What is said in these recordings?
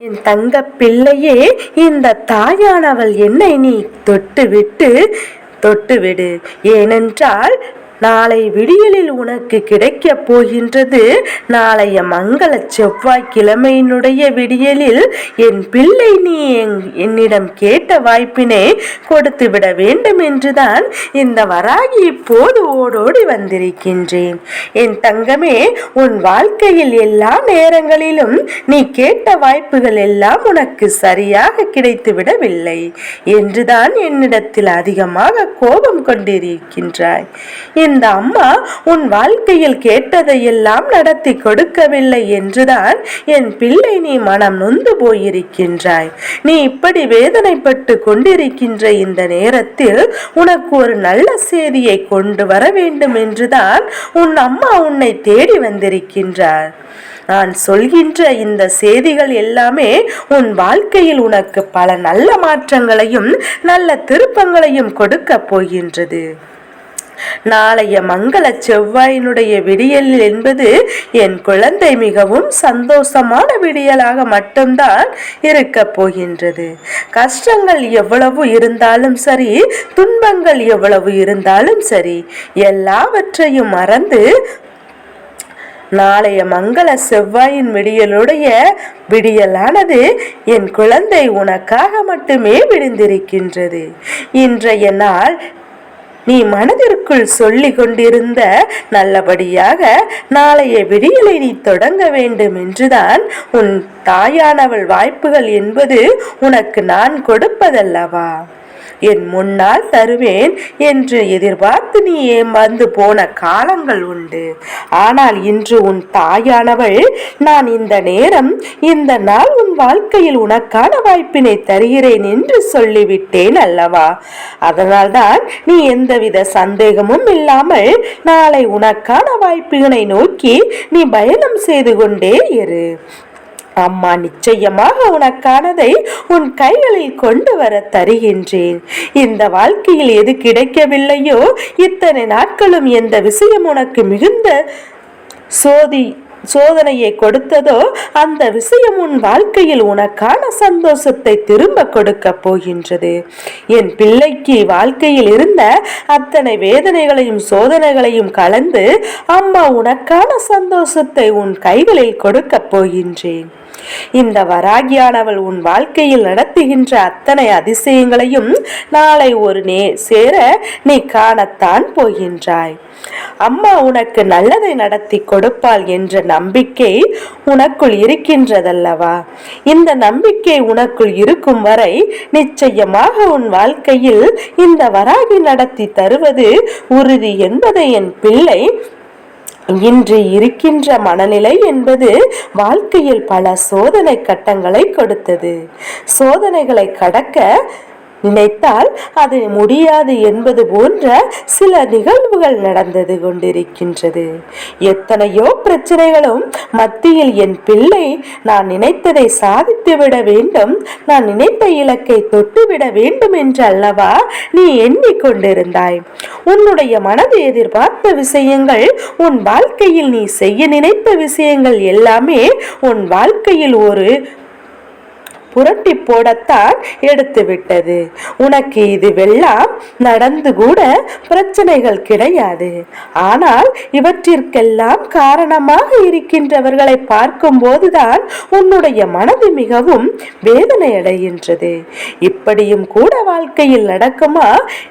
என் தங்க பிள்ளையே இந்த தாயானவள் என்னை நீ தொட்டுவிட்டு தொட்டுவிடு. ஏனென்றால் நாளை விடியலில் உனக்கு கிடைக்கப் போகின்றது. நாளைய மங்கள செவ்வாய்க்கிழமையினுடைய விடியலில் என் பிள்ளை நீ என்னிடம் கேட்ட வாய்ப்பினை கொடுத்து விட வேண்டும் என்றுதான் இந்த வராகி இப்போது ஓடோடி வந்திருக்கின்றேன். என் தங்கமே உன் வாழ்க்கையில் எல்லா நேரங்களிலும் நீ கேட்ட வாய்ப்புகள் எல்லாம் உனக்கு சரியாக கிடைத்து விடவில்லை என்றுதான் என்னிடத்தில் அதிகமாக கோபம் கொண்டிருக்கின்றாய். இந்த அம்மா உன் வாழ்க்கையில் கேட்டதையெல்லாம் நடத்தி கொடுக்கவில்லை என்றுதான் என் பிள்ளை நீ மனம் நொந்து போயிருக்கின்றாய். நீ இப்படி வேதனைப்பட்டு கொண்டிருக்கின்ற இந்த நேரத்தில் உனக்கு ஒரு நல்ல செய்தியை கொண்டு வர வேண்டும் என்றுதான் உன் அம்மா உன்னை தேடி வந்திருக்கின்றார். நான் சொல்கின்ற இந்த செய்திகள் எல்லாமே உன் வாழ்க்கையில் உனக்கு பல நல்ல மாற்றங்களையும் நல்ல திருப்பங்களையும் கொடுக்க போகின்றது. நாளைய மங்கள செவ்வாயினுடைய விடியல் என்பது என் குழந்தை மிகவும் சந்தோஷமான விடியலாக மட்டும்தான் இருக்க போகின்றது. கஷ்டங்கள் எவ்வளவு இருந்தாலும் சரி துன்பங்கள் எவ்வளவு இருந்தாலும் சரி எல்லாவற்றையும் மறந்து நாளைய மங்கள செவ்வாயின் விடியலுடைய விடியலானது என் குழந்தை உனக்காக மட்டுமே விடுந்திருக்கின்றது. இன்றைய நாள் நீ மனதிற்குள் சொல்லி கொண்டிருந்த நல்லபடியாக நாளைய விடியலை நீ தொடங்க வேண்டும் என்றுதான் உன் தாயானவள் வாய்ப்புகள் என்பது உனக்கு நான் கொடுப்பதல்லவா? என் முன்னால் தருவேன் என்று எதிர்பார்த்து நீ ஏமாந்து போன காலங்கள் உண்டு. ஆனால் இன்று உன் தாயானவள் நான் இந்த நேரம் இந்த நாள் உன் வாழ்க்கையில் உனக்கான வாய்ப்பினை தருகிறேன் என்று சொல்லிவிட்டேன் அல்லவா? அதனால்தான் நீ எந்தவித சந்தேகமும் இல்லாமல் நாளை உனக்கான வாய்ப்புகளை நோக்கி நீ பயணம் செய்து கொண்டே இரு. அம்மா நிச்சயமாக உனக்கானதை உன் கைகளில் கொண்டு வர தருகின்றேன். இந்த வாழ்க்கையில் எது கிடைக்கவில்லையோ இத்தனை நாட்களும் எந்த விஷயம் உனக்கு மிகுந்த சோதி சோதனையை கொடுத்ததோ அந்த விஷயம் உன் வாழ்க்கையில் உனக்கான சந்தோஷத்தை திரும்ப கொடுக்க போகின்றது. என் பிள்ளைக்கு வாழ்க்கையில் இருந்த அத்தனை வேதனைகளையும் சோதனைகளையும் கலந்து அம்மா உனக்கான சந்தோஷத்தை உன் கைகளில் கொடுக்க போகின்றேன். இந்த வராகியானவள் உன் வாழ்க்கையில் நடத்துகின்ற அத்தனை அதிசயங்களையும் நாளை ஒரு நே சேர நீ காணத்தான் போகின்றாய். அம்மா உனக்கு நல்லதை நடத்தி கொடுப்பாள் என்ற நம்பிக்கை உனக்குள் இருக்கின்றதல்லவா? இந்த நம்பிக்கை உனக்குள் இருக்கும் வரை நிச்சயமாக உன் வாழ்க்கையில் இந்த வராகி நடத்தி தருவது உறுதி என்பதை என் பிள்ளை இன்று இருக்கின்ற மனநிலை என்பது வாழ்க்கையில் பல சோதனை கட்டங்களை கொடுத்தது. சோதனைகளை கடக்க நினைத்தால் அது முடியாது என்பது போன்ற சில நிகழ்வுகள் நடந்தது கொண்டிருக்கின்றது. எத்தனையோ பிரச்சனைகளும் மத்தியில் என் பிள்ளை நான் நினைத்ததை சாதித்து விட வேண்டும் நான் நினைத்த இலக்கை தொட்டுவிட வேண்டும் என்று அல்லவா நீ எண்ணிக்கொண்டிருந்தாய். உன்னுடைய மனது எதிர்பார்த்த விஷயங்கள் உன் வாழ்க்கையில் நீ செய்ய நினைத்த விஷயங்கள் எல்லாமே உன் வாழ்க்கையில் ஒரு புரட்டி போடத்தான் எடுத்து விட்டது. உனக்கு இதுவெல்லாம் நடந்து கூட பிரச்சனைகள் கிடையாது. ஆனால் இவற்றிற்கெல்லாம் காரணமாக இருக்கின்றவர்களை பார்க்கும் போதுதான் உன்னுடைய மனது மிகவும் வேதனை அடைகின்றது இப்படியும் கூட வாழ்க்கையில் நடக்குமா?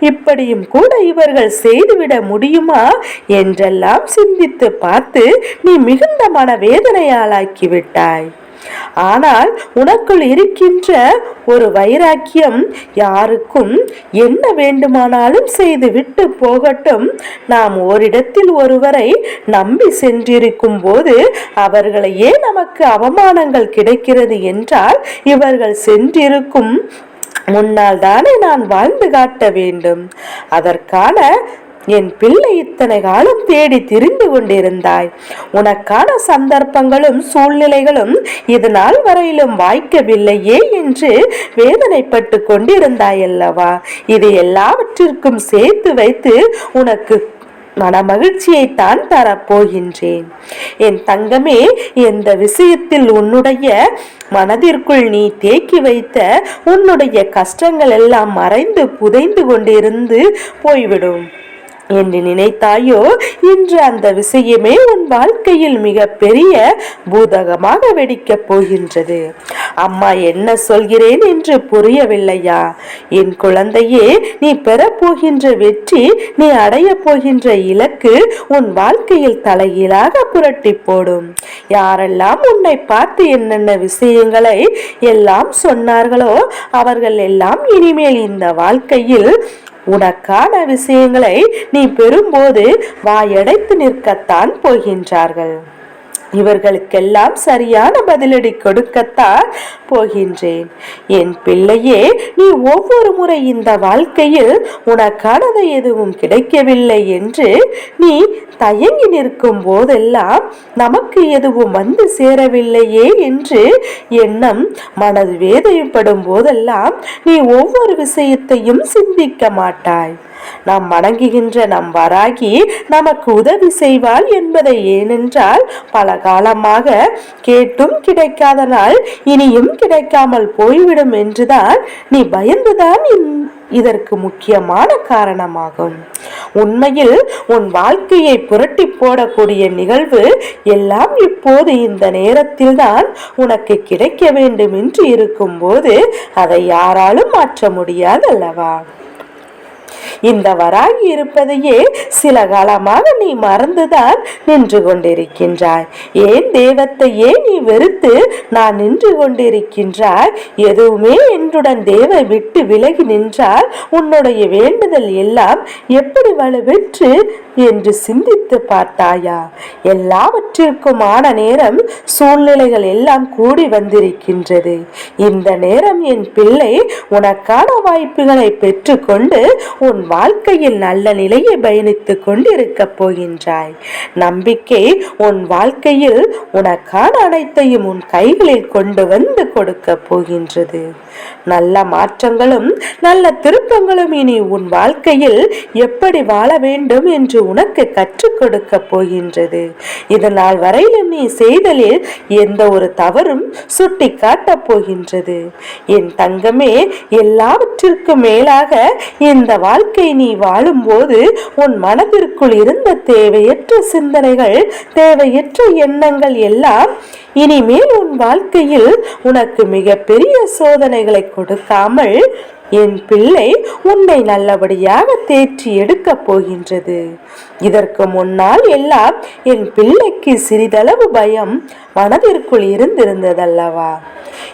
இப்படியும் கூட இவர்கள் செய்துவிட முடியுமா? என்றெல்லாம் சிந்தித்து பார்த்து நீ மிகுந்த மன வேதனையாளாக்கி விட்டாய். ஆனால் உனக்குள் இருக்கின்ற ஒரு வைராக்கியம் யாருக்கும் என்ன வேண்டுமானாலும் செய்து விட்டு போகட்டும். நாம் ஓரிடத்தில் ஒருவரை நம்பி சென்றிருக்கும் போது அவர்களையே நமக்கு அவமானங்கள் கிடைக்கிறது என்றால் இவர்கள் சென்றிருக்கும் முன்னால் தானே நான் வாழ்ந்து காட்ட வேண்டும். அதற்கான என் பிள்ளை இத்தனை காலம் தேடி திரிந்து கொண்டிருந்தாய். உனக்கான சந்தர்ப்பங்களும் சூழ்நிலைகளும் இது நாள் வரையிலும் வாய்க்கவில்லையே என்று வேதனைப்பட்டு கொண்டிருந்தாய் அல்லவா இது எல்லாவற்றிற்கும் சேர்த்து வைத்து உனக்கு மனமகிழ்ச்சியை தான் தரப்போகின்றேன். என் தங்கமே எந்த விஷயத்தில் உன்னுடைய மனதிற்குள் நீ தேக்கி வைத்த உன்னுடைய கஷ்டங்கள் எல்லாம் மறைந்து புதைந்து கொண்டிருந்து போய்விடும். என்று நினைத்தாயோ? இன்று அந்த விஷயமே உன் வாழ்க்கையில் மிக பெரிய பூதகமாக வெடிக்கப் போகின்றது. அம்மா என்ன சொல்கிறேன் என்று புரியவில்லையா? என் குழந்தையே நீ பெறப்போகின்ற வெற்றி நீ அடைய போகின்ற இலக்கு உன் வாழ்க்கையில் தலைகீழாக புரட்டி போடும். யாரெல்லாம் உன்னை பார்த்து என்னென்ன விஷயங்களை எல்லாம் சொன்னார்களோ அவர்கள் எல்லாம் இனிமேல் இந்த வாழ்க்கையில் உனக்கான விஷயங்களை நீ பெறும்போது வாயடைத்து நிற்கத்தான் போகின்றார்கள். இவர்களுக்கெல்லாம் சரியான பதிலடி கொடுக்கத்தான் போகின்றேன். என் பிள்ளையே நீ ஒவ்வொரு முறை இந்த வாழ்க்கையில் உனக்கானது எதுவும் கிடைக்கவில்லை என்று நீ தயங்கி நிற்கும் போதெல்லாம் நமக்கு எதுவும் வந்து சேரவில்லையே என்று எண்ணம் மனது வேதனைப்படும் போதெல்லாம் நீ ஒவ்வொரு விஷயத்தையும் சிந்திக்க மாட்டாய். நாம் வணங்குகின்ற நம் வராகி நமக்கு உதவி செய்வாள் என்பதை ஏனென்றால் பல காலமாக கேட்டும் கிடைக்காத நாள் இனியும் கிடைக்காமல் போய்விடும் என்றுதான் நீ பயந்துதான் இதற்கு முக்கியமான காரணமாகும். உண்மையில் உன் வாழ்க்கையை புரட்டி போடக்கூடிய நிகழ்வு எல்லாம் இப்போது இந்த நேரத்தில் தான் உனக்கு கிடைக்க வேண்டும் என்று இருக்கும்போது அதை யாராலும் மாற்ற முடியாது அல்லவா? இந்த வராகி இருப்பதையே சில காலமாக நீ மறந்துதான் நின்று கொண்டிருக்கின்றாய். ஏன் தேவத்தையே நீ வெறுத்து நான் நின்று கொண்டிருக்கின்றாய்? எதுவுமே என்றுடன் தேவை விட்டு விலகி நின்றால் உன்னுடைய வேண்டுதல் எல்லாம் எப்படி வலுவெற்று என்று சிந்தித்து பார்த்தாயா? எல்லாவற்றிற்குமான நேரம் சூழ்நிலைகள் எல்லாம் கூடி வந்திருக்கின்றது. இந்த நேரம் என் பிள்ளை உனக்கான வாய்ப்புகளை பெற்றுக்கொண்டு உன் வாழ்க்கையில் நல்ல நிலையை பயணித்துக் கொண்டிருக்க போகின்றாய். நம்பிக்கை உன் வாழ்க்கையில் உனக்கான அனைத்தையும் உன் கைகளில் கொண்டு வந்து கொடுக்க போகின்றது. நல்ல மாற்றங்களும் நல்ல திருப்பங்களும் இனி உன் வாழ்க்கையில் எப்படி வாழ வேண்டும் என்று உனக்கு கற்றுக் கொடுக்க போகின்றது. இதனால் வரையிலும் நீ செய்தலில் எந்த ஒரு தவறும் சுட்டி காட்டப் போகின்றது. என் தங்கமே எல்லாவற்றிற்கும் மேலாக இந்த வாழ்க்கை நீ வாழும்போது உன் மனதிற்குள் இருந்த தேவையற்ற சிந்தனைகள் தேவையற்ற எண்ணங்கள் எல்லாம் இனிமேல் உன் வாழ்க்கையில் உனக்கு மிக பெரிய சோதனைகளை கொடுக்காமல் என் பிள்ளை உன்னை நல்லபடியாக தேற்றி எடுக்கப் போகின்றது. இதற்கு முன்னால் எல்லாம் என் பிள்ளைக்கு சிறிதளவு பயம் மனதிற்குள் இருந்திருந்ததல்லவா?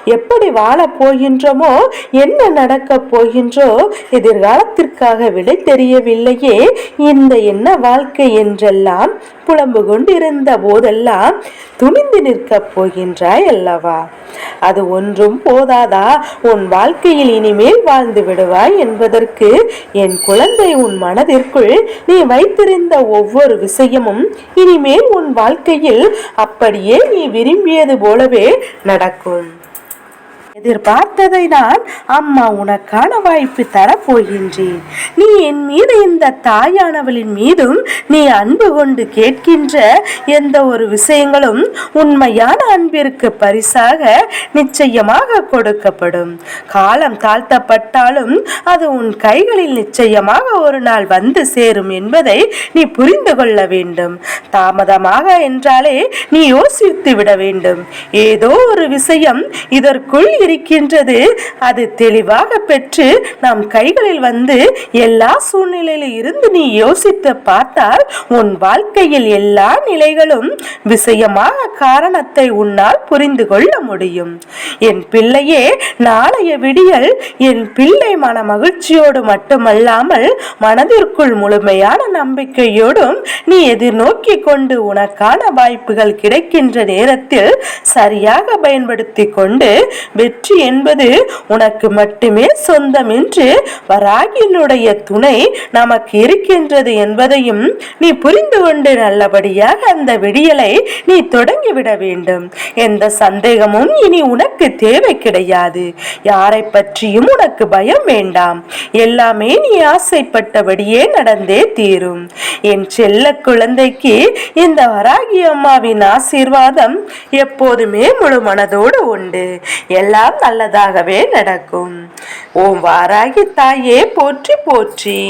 எப்படி வாழப் போகின்றோமோ என்ன நடக்கப் போகின்றோ எதிர்காலத்திற்காக விடை தெரியவில்லையே. இந்த என்ன வாழ்க்கை என்றெல்லாம் புலம்பு கொண்டிருந்த போதெல்லாம் துணிந்து நிற்க போகின்றாய் அல்லவா? அது ஒன்றும் போதாதா? உன் வாழ்க்கையில் இனிமேல் வாழ்ந்து விடுவாய் என்பதற்கு என் குழந்தை உன் மனதிற்குள் நீ வைத்திருந்த ஒவ்வொரு விஷயமும் இனிமேல் உன் வாழ்க்கையில் அப்படியே நீ விரும்பியது போலவே நடக்கும். எதிர்பார்த்ததை நான் அம்மா உனக்கான வாய்ப்பு தரப்போகின்றேன். நீ என் மீது இந்த தாயானவளின் மீதும் நீ அன்பு கொண்டு கேட்கின்ற எந்த ஒரு விஷயங்களும் உண்மையான அன்பிற்கு பரிசாக நிச்சயமாக கொடுக்கப்படும். காலம் தாழ்த்தப்பட்டாலும் அது உன் கைகளில் நிச்சயமாக ஒரு நாள் வந்து சேரும் என்பதை நீ புரிந்து கொள்ள வேண்டும். தாமதமாக என்றாலே நீ யோசித்து விட வேண்டும். ஏதோ ஒரு விஷயம் இதற்குள் இரு இருக்கின்றது. அது தெளிவாக பெற்று நம் கைகளில் வந்து எல்லா சூழ்நிலையில இருந்து நீ யோசித்து பார்த்தால் உன் வாழ்க்கையில் எல்லா நிலைகளும் விஷயமாக காரணத்தை உன்னால் புரிந்து கொள்ள முடியும். என் பிள்ளையே நாளைய விடியல் என் பிள்ளை மன மகிழ்ச்சியோடு மட்டுமல்லாமல் மனதிற்குள் முழுமையான நம்பிக்கையோடும் நீ எதிர்நோக்கி கொண்டு உனக்கான வாய்ப்புகள் கிடைக்கின்ற நேரத்தில் சரியாக பயன்படுத்தி கொண்டு வெற்றி வெற்றி என்பது உனக்கு மட்டுமே சொந்தம் என்று வராகியனுடைய துணை நமக்கு இருக்கின்றது என்பதையும் நீ புரிந்து கொண்டு நல்லபடியாக அந்த விடியலை நீ தொடங்கிவிட வேண்டும். எந்த சந்தேகமும் இனி உனக்கு தேவை கிடையாது. யாரை பற்றியும் உனக்கு பயம் வேண்டாம். எல்லாமே நீ ஆசைப்பட்டபடியே நடந்தே தீரும். என் செல்ல குழந்தைக்கு இந்த வராகி அம்மாவின் ஆசீர்வாதம் எப்போதுமே முழு மனதோடு உண்டு. எல்லாம் நல்லதாகவே நடக்கும். ஓம் வாராகி தாயே போற்றி போற்றி.